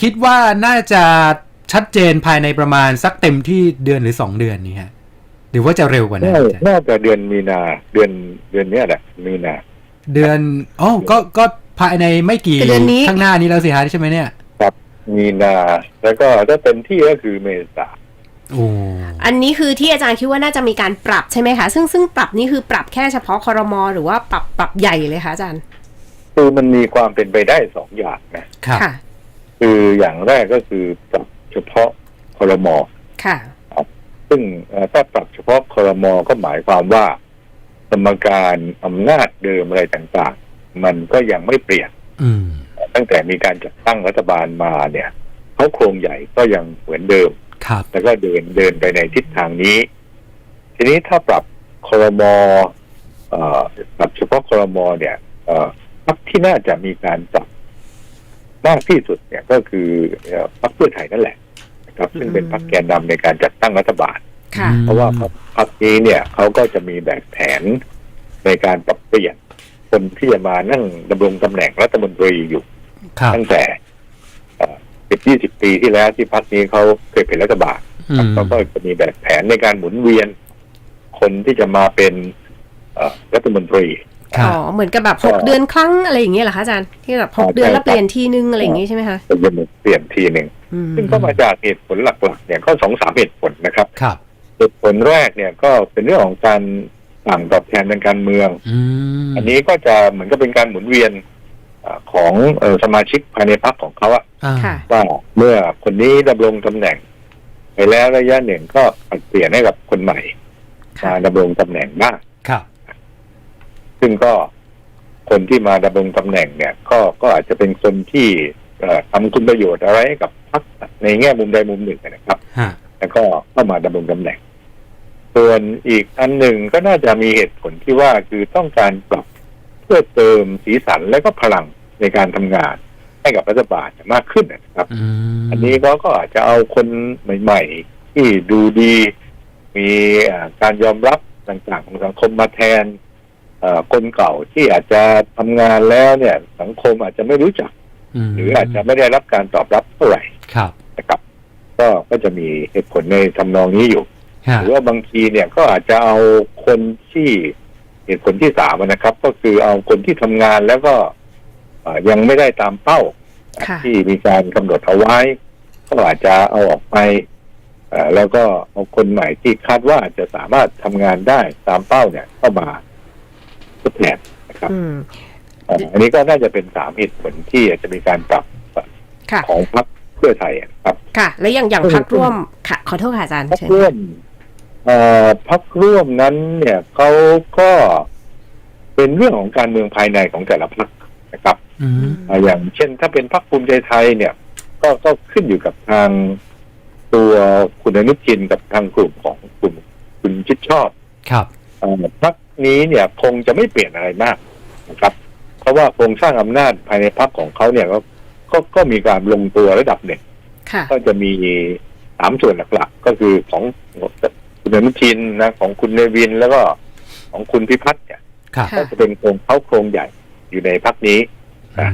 คิดว่าน่าจะชัดเจนภายในประมาณสักเต็มที่เดือนหรือสองเดือนนี้ฮะหรือว่าจะเร็วกว่านั้นน่าอาจารย์น่าจะเดือนมีนาเดือนเดือนเนี้ยแหละมีนา เดือนอ๋อก็ก็ภายในไม่กี่เดือนนี้ข้างหน้านี้แล้วสิฮะใช่ไหมเนี่ย ครับ มีนาแล้วก็ถ้าเต็มที่ก็คือเมษาโอ้อันนี้คือที่อาจารย์คิดว่าน่าจะมีการปรับใช่ไหมคะ ซึ่งซึ่งปรับนี่คือปรับแค่เฉพาะคอรมอหรือว่าปรับปรับใหญ่เลยคะอาจารย์ คือมันมีความเป็นไปได้สองอย่างนะครับค่ะ คืออย่างแรกก็คือปรับเฉพาะครมค่ะ ซึ่งเอ่อถ้าปรับเฉพาะครมก็หมายความว่า สมการอำนาจเดิมอะไรต่างๆ มันก็ยังไม่เปลี่ยนอืมตั้งแต่มีการจัดตั้งรัฐบาลมาเนี่ยเขาโครงใหญ่ก็ยังเหมือนเดิมครับแล้วก็เดินเดินไปในทิศทางนี้ ทีนี้ถ้าปรับครมเอ่อปรับเฉพาะครมเนี่ยเอ่อพรรคที่น่าจะมีการปรับ มากที่สุดเนี่ยก็คือเอ่อพรรคเพื่อไทยนั่นแหละนะครับซึ่งเป็นพรรคแกนนำในการจัดตั้งรัฐบาลค่ะอืมเพราะว่าพรรคพรรคนี้เนี่ยเขาก็จะมีแบบแผนในการปรับเปลี่ยนคนที่จะมานั่งดำรงตำแหน่งรัฐมนตรีอยู่ครับตั้งแต่สิบยี่สิบปีที่แล้วที่พรรคนี้เขาเคยเป็นรัฐบาลอืมเขาก็จะมีแบบแผนในการหมุนเวียน คนที่จะมาเป็นเอ่อรัฐมนตรีครั อ๋บอเหมือนกับแบบหกก็เดือนครั้งอะไรอย่างเงี้ยเหรอคะอาจารย์ที่แบบหกใช่เดือนแล้วครับเปลี่ยนทีนึงอะไรอย่างงี้ใช่ไหมคะจะเป็นเปลี่ยนทีหนึ่งอืมซึ่งก็มาจากเหตุผลหลักๆเนี่ยก็สองสามเหตุผลนะครับครับเหตุผลแรกเนี่ยก็เป็นเรื่องของการต่างตอบแทนทางการเมืองอืมอันนี้ก็จะเหมือนกับเป็นการหมุนเวียนเอ่อของเอ่อสมาชิกภายในพรรคของเขาอะอ่าค่ะว่าเมื่อคนนี้ดำรงตำแหน่ง ไปแล้วระยะหนึ่งก็ผลัดเปลี่ยนให้กับคนใหม่ค่ะมาดำรงตำแหน่งบ้างครับ ซึ่งก็คนที่มาดำรงตำแหน่งเนี่ย ก็ก็อาจจะเป็นคนที่เอ่อทำคุณประโยชน์อะไรให้กับพรรคในแง่มุมใดมุมหนึ่งนะครับฮะแล้วก็เข้ามาดำรงตำแหน่ง ส่วนอีกอันหนึ่งก็น่าจะมีเหตุผลที่ว่าคือต้องการปรับเพื่อเติมสีสันและก็พลังในการทำงานให้กับรัฐบาลมากขึ้นนะครับอืมอันนี้ก็ก็อาจจะเอาคนใหม่ ๆ ที่ดูดี มีอ่าการยอมรับต่างๆของสังคมมาแทนเอ่อ คนเก่าที่อาจจะทำงานแล้วเนี่ย สังคมอาจจะไม่รู้จักมหรืออาจจะไม่ได้รับการตอบรับเท่าไหร่ครับนะครับ ก็ก็จะมีเหตุผลในทำนองนี้อยู่ฮะหรือว่าบางทีเนี่ยก็อาจจะเอาคนที่เหตุผลที่สามนะครับ ก็คือเอาคนที่ทำงานแล้วก็เอ่อยังไม่ได้ตามเป้าค่ะที่มีการกำหนดเอาไว้ ก็อาจจะเอาออกไปเอ่อแล้วก็เอาคนใหม่ที่คาดว่าจะสามารถทำงานได้ตามเป้าเนี่ยเข้ามา ทดแทนนะครับอืมเอ่ออันนี้ก็น่าจะเป็นสามเหตุผลที่อาจจะมีการปรับค่ะของพรรคเพื่อไทยนะครับ ค่ะ แล้วอย่างอย่างเออพักร่วมค่ะ ขอโทษค่ะอาจารย์พักเชิญร่วมเอ่อพักร่วมนั้น เนี่ยเขาก็เป็นเรื่องของการเมืองภายในของแต่ละพรรคนะครับอืมอ่าอย่างเช่น ถ้าเป็นพรรคภูมิใจไทยเนี่ย ก็ก็ขึ้นอยู่กับทางตัวคุณอนุทินกับทางกลุ่มของกลุ่มคุณชิดชอบครับเอ่อ พรรคนี้เนี่ยคงจะไม่เปลี่ยนอะไรมากนะครับ เพราะว่าโครงสร้างอำนาจภายในพรรคของเขาเนี่ยก็ก็ก็มีการลงตัวระดับหนึ่งค่ะก็จะมีสามส่วนหลักๆ ก็คือของคุณอนุทินนะของคุณเนวินแล้วก็ของคุณพิพัฒน์เนี่ยครับค่ะก็จะเป็นโครงเขาโครงใหญ่อยู่ในพักนี้อื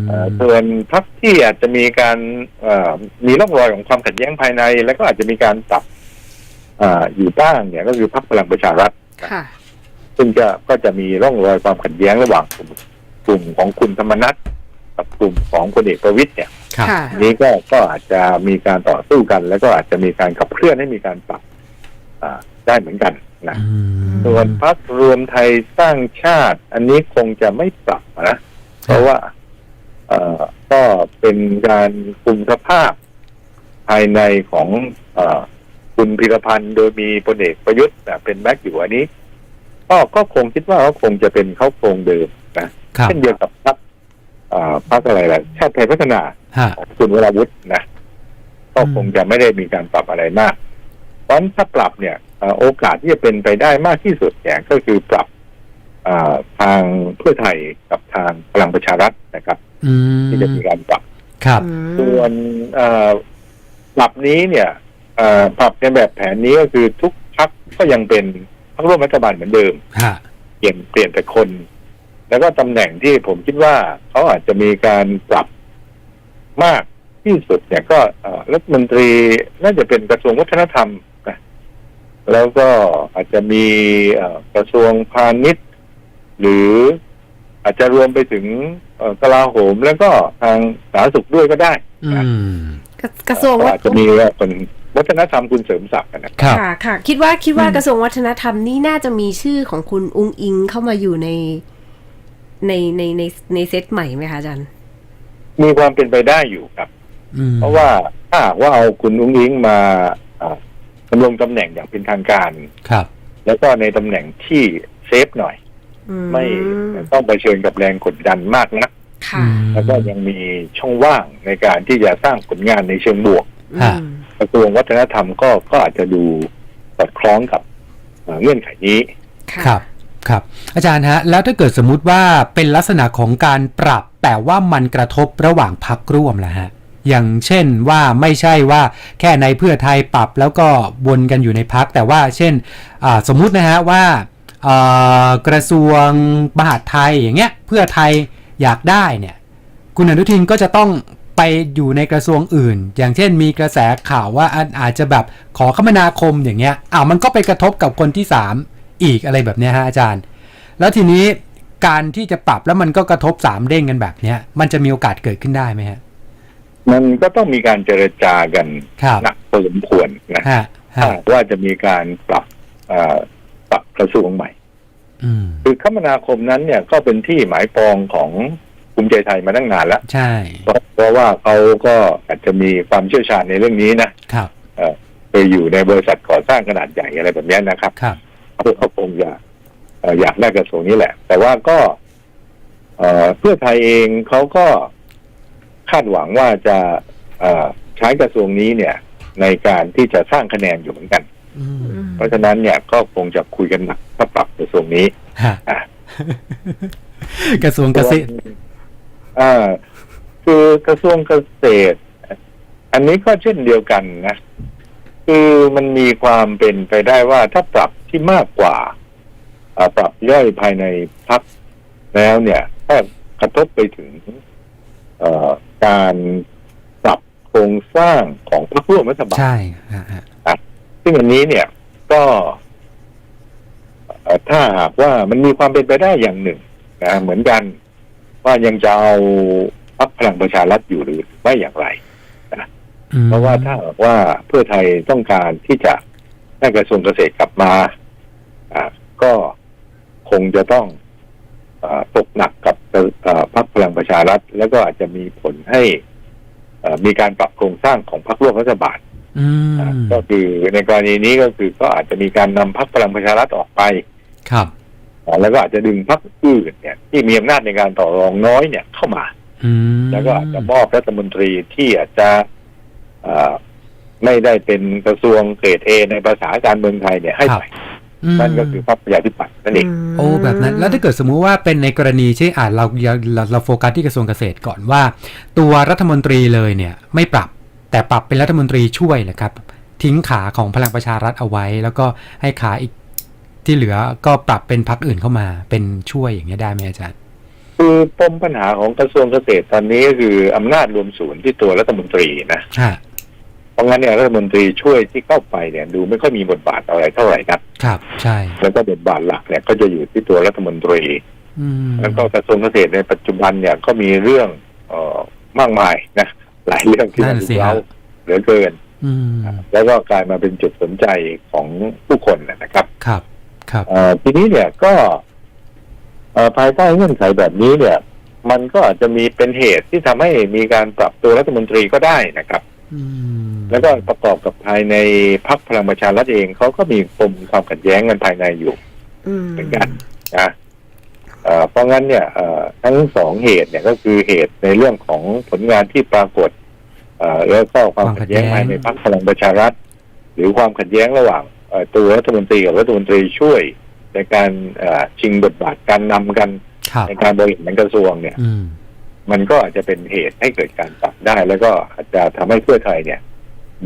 มเอ่อส่วนพักที่อาจจะมีการเอ่อมีร่องรอยของความขัดแย้งภายใน แล้วก็อาจจะมีการปรับเอ่ออยู่บ้างเนี่ย ก็คือพักพลังประชารัฐ ค่ะ ซึ่งจะก็จะมีร่องรอยความขัดแย้งระหว่างกลุ่มกลุ่มของคุณธรรมนัฐกับกลุ่มของพลเอกประวิตยเนี่ยครับ ค่ะอันนี้ก็ก็อาจจะมีการต่อสู้กัน แล้วก็อาจจะมีการขับเคลื่อนให้มีการปรับอ่าได้เหมือนกันนะอืมส่วนพรรครวมไทยสร้างชาติ อันนี้คงจะไม่ปรับนะ เพราะว่า เอ่อก็เป็นการคุมสภาพภายในของเอ่อ คุณพิรพันธ์โดยมีพลเอกประยุทธ์นะเป็นแบ็คอยู่อันนี้ ก็ก็คงคิดว่าเขาคงจะเป็นเขาโครงเดิมนะครับเช่นเดียวกับพรรคเอ่อพรรคอะไรล่ะชาติไทยพัฒนาฮะของคุณวราวุฒินะก็คงจะไม่ได้มีการปรับอะไรมากเพราะฉะนั้นถ้าปรับเนี่ยเอ่อโอกาสที่จะเป็นไปได้มากที่สุดเนี่ยก็คือปรับเอ่อทางเพื่อไทยกับทางพลังประชารัฐนะครับอืมที่จะมีการปรับครับอืมส่วนเอ่อปรับนี้เนี่ยเอ่อ ปรับในแบบแผนนี้ก็คือทุกพักก็ยังเป็นพักร่วมรัฐบาลเหมือนเดิมฮะเปลี่ยนเปลี่ยนแต่คน แล้วก็ตำแหน่งที่ผมคิดว่าเขาอาจจะมีการปรับมากที่สุดเนี่ยก็เอ่อรัฐมนตรีน่าจะเป็นกระทรวงวัฒนธรรมนะแล้วก็อาจจะมีเอ่อกระทรวงพาณิชย์ หรืออาจจะรวมไปถึงเอ่อกลาโหมแล้วก็ทางสาธารณสุขด้วยก็ได้อืนะมกระกระทรวงก็วัอาจจะมีว่าเป็น วัฒนธรรมคุณเสริมศักดิ์นะครับค่ะค่ะคิดว่าคิดว่าอืมกระทรวงวัฒนธรรมนี่น่าจะมีชื่อของคุณอุ้งอิงเข้ามาอยู่ในในในในในเซตใหม่ไหมคะอาจารย์มีความเป็นไปได้อยู่ครับอืมเพราะว่าถ้าหากว่าเอาคุณอุ้งอิงมาอ่าดำรงตำแหน่งอย่างเป็นทางการครับ แล้วก็ในตำแหน่งที่เซฟหน่อยอืไม่ต้องไปเชิญกับแรงกดดันมากนะค่ะอืมแล้วก็ยังมีช่องว่างในการที่จะสร้างผลงานในเชิงบวกฮะอืม กระทรวงวัฒนธรรมก็ก็อาจจะดูสอดคล้องกับเอ่อเงื่อนไขนี้ค่ะครับครับ อาจารย์ฮะ แล้วถ้าเกิดสมมุติว่าเป็นลักษณะของการปรับ แต่ว่ามันกระทบระหว่างพักร่วมล่ะฮะ อย่างเช่นว่าไม่ใช่ว่าแค่ในเพื่อไทยปรับแล้วก็วนกันอยู่ในพักแต่ว่าเช่นอ่าสมมุตินะฮะว่าเอ่อกระทรวงมหาดไทยอย่างเงี้ยเพื่อไทยอยากได้เนี่ย คุณอนุทินก็จะต้อง ไปอยู่ในกระทรวงอื่น อย่างเช่นมีกระแสข่าวว่าอาอาจจะแบบขอคมนาคมอย่างเงี้ยอ้าวมันก็ไปกระทบกับคนที่สามอีกอะไรแบบเนี้ยฮะอาจารย์ แล้วทีนี้การที่จะปรับแล้วมันก็กระทบสามเด้งกันแบบเนี้ย มันจะมีโอกาสเกิดขึ้นได้ไหมฮะมันก็ต้องมีการเจรจากันครับหนักพอสมควรนะฮะถ้าฮะหากว่าจะมีการปรับเอ่อปรับกระทรวงใหม่อืมคือคมนาคมนั้นเนี่ยก็เป็นที่หมายปองของ ภูมิใจไทยมาตั้งนานแล้วใช่เพราะเพราะว่าเขาก็อาจจะมีความเชี่ยวชาญในเรื่องนี้นะครับเคยอยู่ในบริษัทก่อสร้างขนาดใหญ่อะไรแบบเนี้ยนะครับครับเขาเขาคงอยากเอ่ออยากได้กระทรวงนี้แหละ แต่ว่าก็เอ่อเพื่อไทยเองเขาก็คาดหวังว่าจะเอ่อใช้กระทรวงนี้เนี่ย ในการที่จะสร้างคะแนนอยู่เหมือนกันอืมอืมเพราะฉะนั้นเนี่ยก็คงจะคุยกันหนักถ้าปรับกระทรวงนี้ฮะอะกระทรวงเกษตร อ่าคือกระทรวงเกษตร อันนี้ก็เช่นเดียวกันนะ คือมันมีความเป็นไปได้ว่าถ้าปรับที่มากกว่าอ่าปรับย่อยภายในพักแล้วเนี่ยถ้ากระทบไปถึงเอ่อการปรับโครงสร้างของพรรคร่วมรัฐบาลใช่ฮะฮะซึ่งอันนี้เนี่ยก็เอ่อถ้าหากว่ามันมีความเป็นไปได้อย่างหนึ่งนะเหมือนกัน ว่ายังจะเอาพรรคพลังประชารัฐอยู่หรือไม่อย่างไรอืมเพราะว่าถ้าหากว่าเพื่อไทยต้องการที่จะได้กระทรวงเกษตรกลับมา อ่า ก็คงจะต้องอาตกหนักกับเอ่อพรรคพลังประชารัฐ แล้วก็อาจจะมีผลให้เอ่อมีการปรับโครงสร้างของพรรคร่วมรัฐบาลอืมอ่าก็คือในกรณีนี้ก็คือก็อาจจะมีการนำพรรคพลังประชารัฐออกไป ครับอ่า แล้วก็อาจจะดึงพรรคอื่นเนี่ยที่มีอำนาจในการต่อรองน้อยเนี่ยเข้ามาอืมแล้วก็อาจจะมอบรัฐมนตรีที่อาจจะอ่าไม่ได้เป็นกระทรวงเกรดเอในภาษาการเมืองไทยเนี่ยให้ครับไปมนั่นก็คือพรรคประชาธิปัตย์นั่นเองโอ้แบบนั้น แล้วถ้าเกิดสมมุติว่าเป็นในกรณีที่อ่าเราเราเราเราโฟกัสที่กระทรวงเกษตรก่อนว่า ตัวรัฐมนตรีเลยเนี่ย ไม่ปรับแต่ปรับเป็นรัฐมนตรีช่วยนะครับ ทิ้งขาของพลังประชารัฐเอาไว้ แล้วก็ให้ขาอีก ที่เหลือก็ปรับเป็นพรรคอื่นเข้ามาเป็นช่วยอย่างเงี้ยได้ไหมอาจารย์ คือปมปัญหาของกระทรวงเกษตรตอนนี้ก็คืออำนาจรวมศูนย์ที่ตัวรัฐมนตรีนะฮะเพราะงั้นเนี่ยรัฐมนตรีช่วยที่เข้าไปเนี่ยดูไม่ค่อยมีบทบาทอะไรเท่าไหร่นักครับ ใช่ แล้วก็บทบาทหลักเนี่ยก็จะอยู่ที่ตัวรัฐมนตรีอืมแล้วก็กระทรวงเกษตรในปัจจุบันเนี่ยก็มีเรื่องเอ่อมากมายนะหลายเรื่องที่มันนั่นสิเล้าฮะเหลือเกินอืมแล้วก็กลายมาเป็นจุดสนใจของผู้คนนะครับ ครับ ครับเอ่อทีนี้เนี่ยก็เอ่อภายใต้เงื่อนไขแบบนี้เนี่ย มันก็อาจจะมีเป็นเหตุที่ทำให้มีการปรับตัวรัฐมนตรีก็ได้นะครับอืมแล้วก็ประกอบกับภายในพรรคพลังประชารัฐเองเขาก็มีปมความขัดแย้งกันภายในอยู่อืมเหมือนกันนะเอ่อเพราะงั้นเนี่ยเอ่อทั้งสองเหตุเนี่ยก็คือเหตุในเรื่องของผลงานที่ปรากฏเอ่อแล้วก็ความขัดแย้งภายในพรรคพลังประชารัฐ หรือความขัดแย้งระหว่างเอ่อ ตัวรัฐมนตรีกับรัฐมนตรีช่วยในการเอ่อชิงบทบาทการนำกันครับในการบริหารกระทรวงเนี่ยอืมมันก็อาจจะเป็นเหตุให้เกิดการปรับได้ แล้วก็อาจจะทำให้เพื่อไทยเนี่ย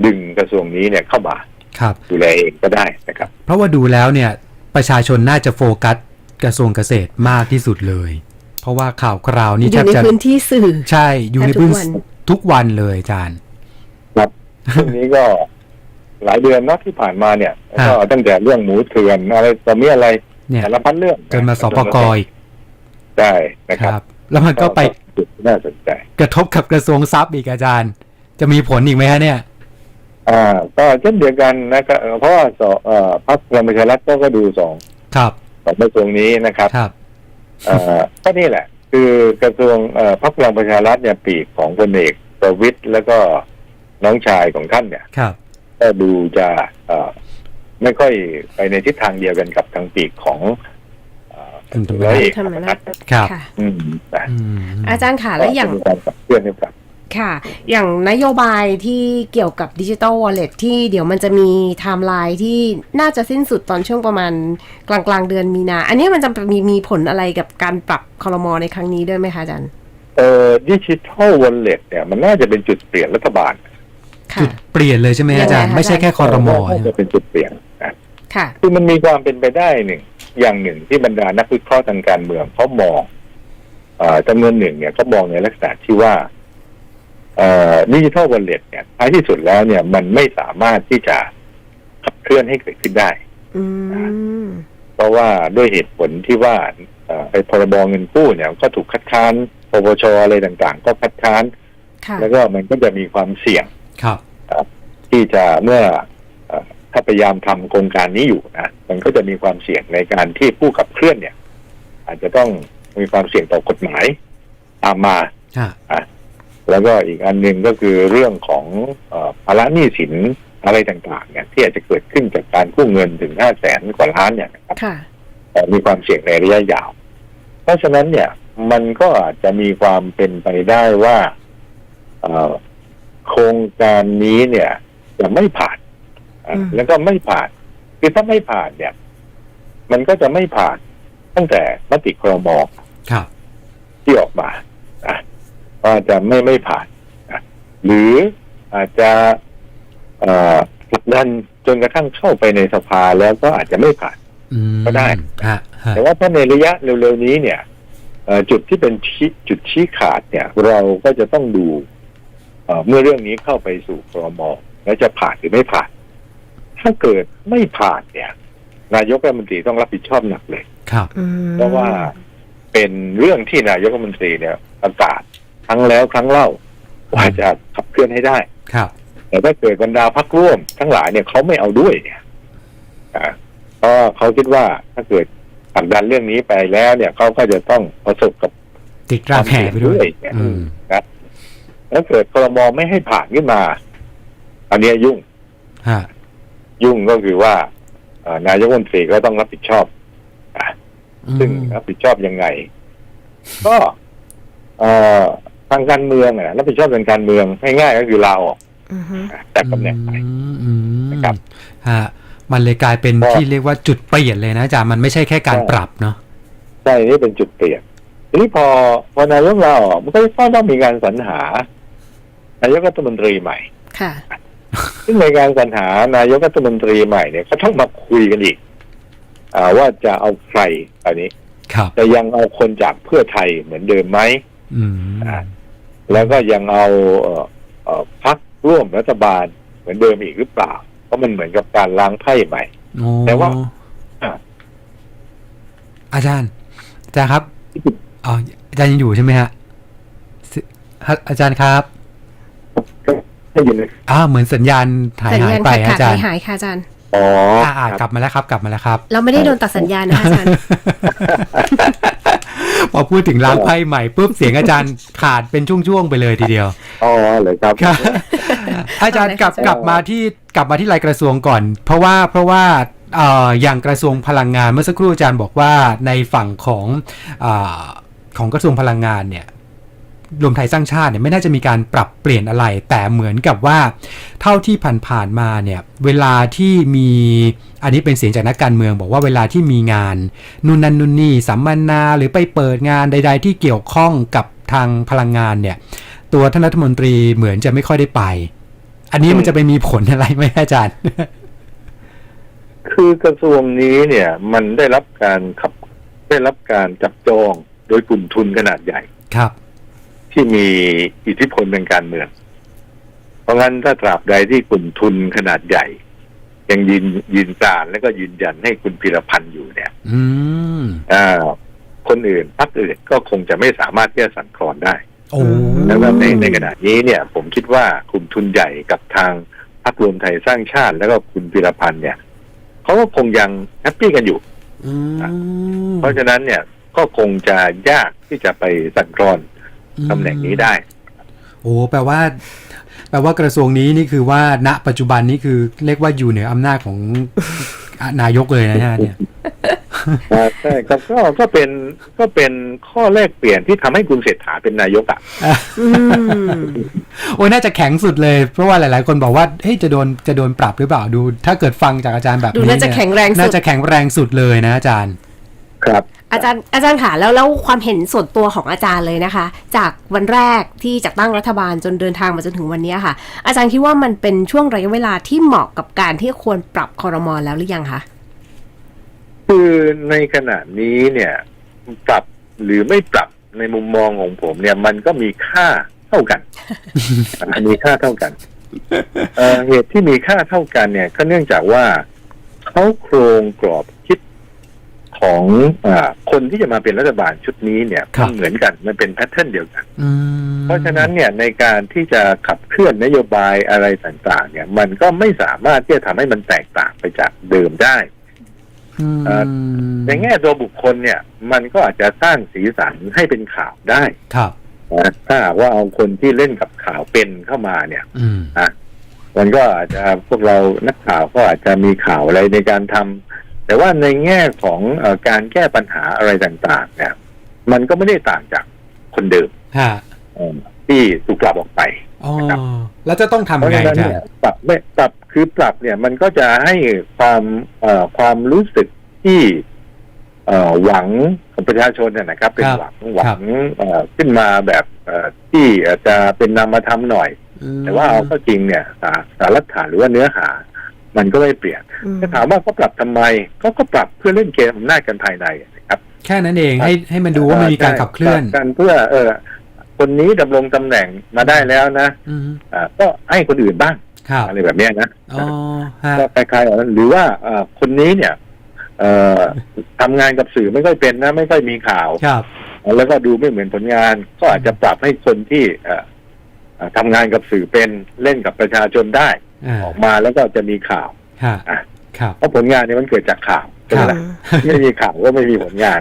ดึงกระทรวงนี้เนี่ยเข้ามาครับดูแลเองก็ได้นะครับ เพราะว่าดูแล้วเนี่ย ประชาชนน่าจะโฟกัสกระทรวงเกษตรมากที่สุดเลย เพราะว่าข่าวคราวนี่อแทยู่บในจะพื้นที่สื่อ ใช่อยู่ในพื้นแทบทุกวันทุกวันเลยอาจารย์ ครับช่วงนี้ก็ หลายเดือนเนอะที่ผ่านมาเนี่ยฮะก็ตั้งแต่เรื่องหมูเถื่อนอะไรต่อมีอะไรเนี่ยสารพัดเรื่องจนมาสปกอีกได้นะคครัรับบแล้วมันก็ไปจุดที่น่าสนใจ กระทบกับกระทรวงทรัพย์อีกอาจารย์ จะมีผลอีกไหมฮะเนี่ย อ่า ก็เช่นเดียวกันนะครับเพราะว่าสเอ่อพรรคพลังประชารัฐก็ก็ดูสองครับสองกระทรวงนี้นะครับครับเอ่อก็นี่แหละ คือกระทรวงเอ่อพรรคพลังประชารัฐเนี่ยปีกของพลเอกประวิตยแล้วก็น้องชายของท่านเนี่ยครับ ก็ดูจะเอ่อไม่ค่อยไปในทิศทางเดียวกันกับทางปีกของเอ่อคุณธรรมนัสร้อยเอกธรรมนัสครับค่ะอืมนะอืมอาจารย์ค่ะแล้วอย่างก็มีการขับเคลื่อนให้กับค่ะ อย่างนโยบายที่เกี่ยวกับดิจิ t a ลวอลเล็ตที่เดี๋ยวมันจะมีไทม์ไลน์ที่น่าจะสิ้นสุดตอนช่วงประมาณกลางกลางๆเดือนมีนา อันนี้มันจะมีมีผลอะไรกับการปรับคอรมอในครั้งนี้ด้วยไหมคะอาจารย์ เอ่อดิจิทัลวอลเล็ตเนี่ยมันน่าจะเป็นจุดเปลี่ยนรัฐบาลค่ะ จุดเปลี่ยนเลยใช่ไหมอาจารย์ยังไงคะไม่ใช่แค่คอรมอน่าจะเป็นจุดเปลี่ยนนะค่ะคือมันมีความเป็นไปได้หนึ่งอย่างหนึ่งที่บรรดานักวิเคราะห์ทางการเมืองเขามองเอ่อจำนวนหนึ่งเนี่ยเขามองในลักษณะที่ว่าดิจิทัลวอลเล็ตเนี่ยท้ายที่สุดแล้วเนี่ยมันไม่สามารถที่จะขับเคลื่อนให้เกิดขึ้นได้อืมเพราะว่าด้วยเหตุผลที่ว่าเอ่อไอ้พรบเงินกู้เนี่ยก็ถูกคัดค้านปปชอะไรต่างๆ ก็คัดค้านค่ะแล้วก็มันก็จะมีความเสี่ยง ครับที่จะเมื่อเอ่อถ้าพยายามทำโครงการนี้อยู่นะมันก็จะมีความเสี่ยงในการที่ผู้ขับเคลื่อนเนี่ย อาจจะต้องมีความเสี่ยงต่อกฎหมายตามมาอ่าอะแล้วก็อีกอันหนึ่งก็คือเรื่องของเอ่อภาระหนี้สินอะไรต่างๆ เนี่ย ที่อาจจะเกิดขึ้นจากการกู้เงินถึงห้าแสนกว่าล้านเนี่ยนะครับค่ะแต่มีความเสี่ยงในระยะยาว เพราะฉะนั้นเนี่ย มันก็อาจจะมีความเป็นไปได้ว่าเอ่อ โครงการนี้เนี่ยจะไม่ผ่านอะอืมแล้วก็ไม่ผ่านคือถ้าไม่ผ่านเนี่ย มันก็จะไม่ผ่านตั้งแต่มติครมครับที่ออกมาอะก็จะไม่ไม่ผ่านอะหรืออาจจะเอ่อผลักดันจนกระทั่งเข้าไปในสภาแล้วก็อาจจะไม่ผ่านอืมก็ได้ฮะฮะแต่ว่าถ้าในระยะเร็วๆนี้เนี่ยเอ่อจุดที่เป็นชี้จุดชี้ขาดเนี่ย เราก็จะต้องดู เอ่อเมื่อเรื่องนี้เข้าไปสู่ครมแล้วจะผ่านหรือไม่ผ่าน ถ้าเกิดไม่ผ่านเนี่ย นายกรัฐมนตรีต้องรับผิดชอบหนักเลย ครับอืมเพราะว่าเป็นเรื่องที่นายกรัฐมนตรีเนี่ยประกาศครั้งแล้วครั้งเล่าว่าจะขับเคลื่อนให้ได้ ครับ แต่ถ้าเกิดบรรดาพักร่วม ทั้งหลายเนี่ยเขาไม่เอาด้วยเนี่ยอ่าเพราะเขาคิดว่าถ้าเกิดผลักดันเรื่องนี้ไปแล้วเนี่ยเขาก็จะต้องประสบกับติดรากแห่ไปด้วยเนี่ยอืมนะ แล้วเกิดครมไม่ให้ผ่านขึ้นมา อันเนี้ยยุ่งฮะยุ่งก็คือว่าเอ่อนายกรัฐมนตรีก็ต้องรับผิดชอบอะอืมซึ่งรับผิดชอบยังไง ก็เอ่อทางการเมืองอะรับผิดชอบทางการเมืองง่ายๆก็คือลาออกอือฮึอะจากตำแหน่งไปอืมอืมนะครับฮะมันเลยกลายเป็นก็ที่เรียกว่าจุดเปลี่ยนเลยนะอาจารย์มันไม่ใช่แค่การใช่ปรับเนาะใช่นี่เป็นจุดเปลี่ยนทีนี้พอพอนายกลาออกมันก็ต้องมีการสรรหา นายกรัฐมนตรีใหม่ ค่ะ ซึ่งในการสรรหานายกรัฐมนตรีใหม่เนี่ยก็ต้องมาคุยกันอีกอาว่าจะเอาใครอันนี้ครับจะยังเอาคนจากเพื่อไทยเหมือนเดิมไหมอืมอ่าแล้วก็ยังเอาเอ่อเอ่อพักร่วมรัฐบาลเหมือนเดิมอีกหรือเปล่า เพราะมันเหมือนกับการล้างไพ่ใหม่โอ้แต่ว่าอ่าอาจารย์อาจารย์ครับอ๋ออาจารย์ยังอยู่ใช่ไหมฮะสิฮะอาจารย์ครับ ได้ยินไหมอ้าวเหมือนสัญญาณหายสัญหายญาณไปขาดอาจารหายย์หายค่ะอาจารย์ อ๋ออ่าอ่าคกรับลับมาแล้วครับ กลับมาแล้วครับ เราไม่ได้โดนตัดสัญญาณนะคะอาจารย์ พอพูดถึงล้างไพ่ใหม่ปุ๊บเสียงอาจารย์ขาดเป็นช่วงๆไปเลยทีเดียว อ๋อเลยครับ ครับอาจารย์กลับเอาเลยค่ะกลับมาที่กลับมาที่รายกระทรวงก่อน เพราะว่าเพราะว่าเอ่ออย่างกระทรวงพลังงานเมื่อสักครู่อาจารย์บอกว่าในฝั่งของอาของกระทรวงพลังงานเนี่ย รวมไทยสร้างชาติเนี่ยไม่น่าจะมีการปรับเปลี่ยนอะไร แต่เหมือนกับว่า เท่าที่ผ่านๆมาเนี่ยเวลาที่มีอันนี้เป็นเสียงจากนักการเมืองบอกว่าเวลาที่มีงานนู่นนั่นนู่นนี่สัมมนาหรือไปเปิดงานใด ๆ ที่เกี่ยวข้องกับทางพลังงานเนี่ยตัวท่านรัฐมนตรีเหมือนจะไม่ค่อยได้ไป อันนี้มันจะไปมีผลอะไรไหมอาจารย์ คือกระทรวงนี้เนี่ย มันได้รับการขับได้รับการจับจองโดยกลุ่มทุนขนาดใหญ่ครับ ที่มีอิทธิพลทางการเมือง เพราะงั้นถ้าตราบใดที่กลุ่มทุนขนาดใหญ่ ยังยืนยืนกรานและก็ยืนยันให้คุณพิรพันธ์อยู่เนี่ย อืมอ่าคนอื่นพรรคอื่นก็คงจะไม่สามารถที่จะสั่นคลอนได้โอ้แล้วก็ในในขณะนี้เนี่ย ผมคิดว่ากลุ่มทุนใหญ่กับทางพรรครวมไทยสร้างชาติ แล้วก็คุณพิรพันธ์เนี่ยเขาก็คงยังแฮปปี้กันอยู่อืมเพราะฉะนั้นเนี่ยก็คงจะยากที่จะไปสั่นคลอน ตำแหน่งนี้ได้ โอ้แปลว่า แปลว่ากระทรวงนี้นี่คือว่าณปัจจุบันนี่คือเรียกว่าอยู่เหนืออำนาจของนายกเลยนะฮะเนี่ยอ่าใช่ครับก็ก็เป็นก็เป็นข้อแลกเปลี่ยนที่ทำให้คุณเศรษฐาเป็นนายกอะอืมโอ้ยน่าจะแข็งสุดเลย เพราะว่าหลาย ๆ คนบอกว่าเฮ้ยจะโดนจะโดนปรับหรือเปล่าดู ถ้าเกิดฟังจากอาจารย์แบบดูนี้น่าจะเนี่ยแข็งแรงสุน่าดจะแข็งแรงสุดเลยนะอาจารย์ ครับ อาจารย์อาจารย์ค่ะแล้วแล้วความเห็นส่วนตัวของอาจารย์เลยนะคะ จากวันแรกที่จัดตั้งรัฐบาลจนเดินทางมาจนถึงวันนี้ค่ะ อาจารย์คิดว่ามันเป็นช่วงระยะเวลาที่เหมาะกับการที่ควรปรับคอรมอแล้วหรือยังคะคือในขณะนี้เนี่ย ปรับหรือไม่ปรับในมุมมองของผมเนี่ย มันก็มีค่าเท่ากันอันมีค่าเท่ากันเอ่อเหตุที่มีค่าเท่ากันเนี่ย ก็เนื่องจากว่าเขาโครงกรอบคิด ของอาคนที่จะมาเป็นรัฐบาลชุดนี้เนี่ยครับมันเหมือนกันมันเป็นแพทเทิร์นเดียวกันอืมเพราะฉะนั้นเนี่ยในการที่จะขับเคลื่อนนโยบายอะไรต่าง ๆ เนี่ย มันก็ไม่สามารถที่จะทำให้มันแตกต่างไปจากเดิมได้อืมเอ่อในแง่ตัวบุคคลเนี่ย มันก็อาจจะสร้างสีสันให้เป็นข่าวได้ ครับนะถ้าหากว่าเอาคนที่เล่นกับข่าวเป็นเข้ามาเนี่ยอืมมันก็อาจจะพวกเรานักข่าวก็อาจจะมีข่าวอะไรในการทำ แต่ว่าในแง่ของเออการแก้ปัญหาอะไรต่าง ๆ เนี่ย มันก็ไม่ได้ต่างจากคนเดิมฮะเออที่ถูกปรับออกไปอ๋อแล้วจะต้องทำเพราะไงฉะนั้นอาจารเนี่ยย์ปรับไม่ปรับคือปรับเนี่ย มันก็จะให้ความเอ่อความรู้สึกที่เอ่อหวังของประชาชนเนี่ยนะครับ เป็นครับหวังหวัครังบเอ่อขึ้นมาแบบเอ่อที่อาจจะเป็นนามธรรมหน่อย แต่ว่าเอาเข้าจริงเนี่ยสาสารฐานหรือว่าเนื้อหา มันก็ไม่เปลี่ยนอืมถ้าถามว่าเขาปรับทำไมเขาก็ปรับเพื่อเล่นเกมอำนาจกันภายในนะครับ แค่นั้นเองให้ให้มันดูว่ามันมีการขับเคลื่อนปรับกันเพื่อเออคนนี้ดำรงตำแหน่งมาได้แล้วนะอืมอ่าก็ให้คนอื่นบ้างครับอะไรแบบเนี้ยนะอ๋อฮะก็คล้ายๆอย่างนั้นหรือว่าเอ่อคนนี้เนี่ยเอ่อทำงานกับสื่อไม่ค่อยเป็นนะ ไม่ค่อยมีข่าวครับแล้วก็ดูไม่เหมือนผลงาน ก็อาจจะปรับให้คนที่เอ่อเอ่อทำงานกับสื่อเป็นเล่นกับประชาชนได้ อ่าออกมาแล้วก็จะมีข่าวฮะอะครับเพราะผลงานเนี่ยมันเกิดจากข่าวใช่ไหมล่ะไม่มีข่าวก็ไม่มีผลงาน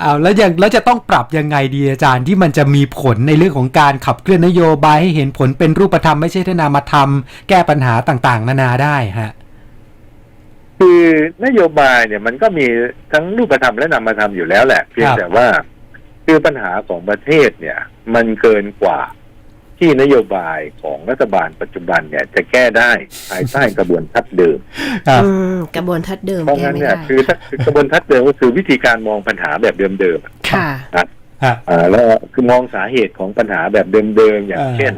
เอาแล้วยังแล้วจะต้องปรับยังไงดีอาจารย์ที่มันจะมีผลในเรื่องของการขับเคลื่อนนโยบายให้เห็นผลเป็นรูปธรรมไม่ใช่แค่นามธรรม แก้ปัญหาต่างๆ นานาได้ฮะคือนโยบายเนี่ยมันก็มีทั้งรูปธรรมและนามธรรมอยู่แล้วแหละ เพียงครับแต่ว่าคือปัญหาของประเทศเนี่ย มันเกินกว่า ที่นโยบายของรัฐบาลปัจจุบันเนี่ยจะแก้ได้ภายใต้กระบวนทัศน์เดิมครับอืมกระบวนทัศน์เดิมเพราะแก้งั้นไม่เนี่ยได้คือถ้าคือกระบวนทัศน์เดิมก็คือวิธีการมองปัญหาแบบเดิมๆอะค่ะฮะ อ่าแล้วคือมองสาเหตุของปัญหาแบบเดิมๆอย่างอ่าเช่น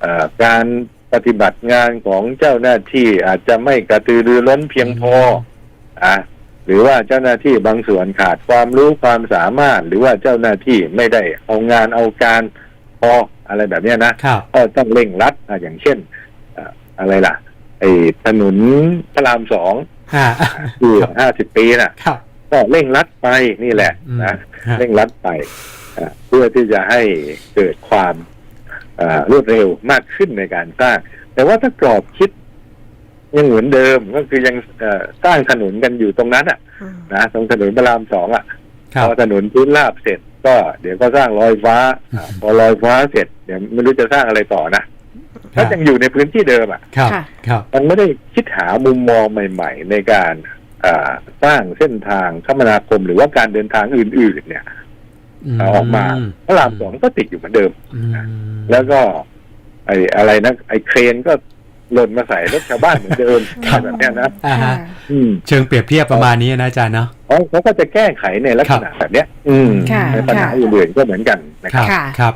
เอ่อการปฏิบัติงานของเจ้าหน้าที่อาจจะไม่กระตือรือร้นเพียงพออะหรือว่าเจ้าหน้าที่บางส่วนขาดความรู้ความสามารถ หรือว่าเจ้าหน้าที่ไม่ได้เอางานเอาการพอ อะไรแบบเนี้ยนะครับก็ต้องเร่งรัดอะอย่างเช่นอะอะไรล่ะ ไอ้ถนนพระรามสองฮะคือห้าสิบปีน่ะครับก็เร่งรัดไปนี่แหละอืมนะฮะเร่งรัดไปอะเพื่อที่จะให้เกิดความอ่ารวดเร็วมากขึ้นในการสร้าง แต่ว่าถ้ากรอบคิดยังเหมือนเดิมก็คือยังเอ่อสร้างถนนกันอยู่ตรงนั้นอะอืมนะตรงถนนพระรามสองอะครัพบอถนนพื้นราบเสร็จ ก็เดี๋ยวก็สร้างลอยฟ้าอะพอลอยฟ้าเสร็จเดี๋ยวไม่รู้จะสร้างอะไรต่อนะถ้ายังอยู่ในพื้นที่เดิมอะครับค่ะครับมันไม่ได้คิดหามุมมองใหม่ ๆ ในการอ่าสร้างเส้นทางคมนาคมหรือว่าการเดินทางอื่น ๆ เนี่ยเอาออกมาพระรามสองก็ติดอยู่เหมือนเดิมอืมแล้วก็ ไอ้อะไรนะไอ้เครนก็ หล่นมาใส่รถชาวบ้านเหมือนเดิมครับแบบเนี้ยนะอ่าฮะอืมเชิงเปรียบเทียบประมาณนี้นะอาจารย์เนาะเขาเขาก็จะแก้ไขในลักษณะแบบเนี้ย อืมค่ะในปัญหาค่ะอื่นๆก็เหมือนกันนะคครับรับค่ะครับ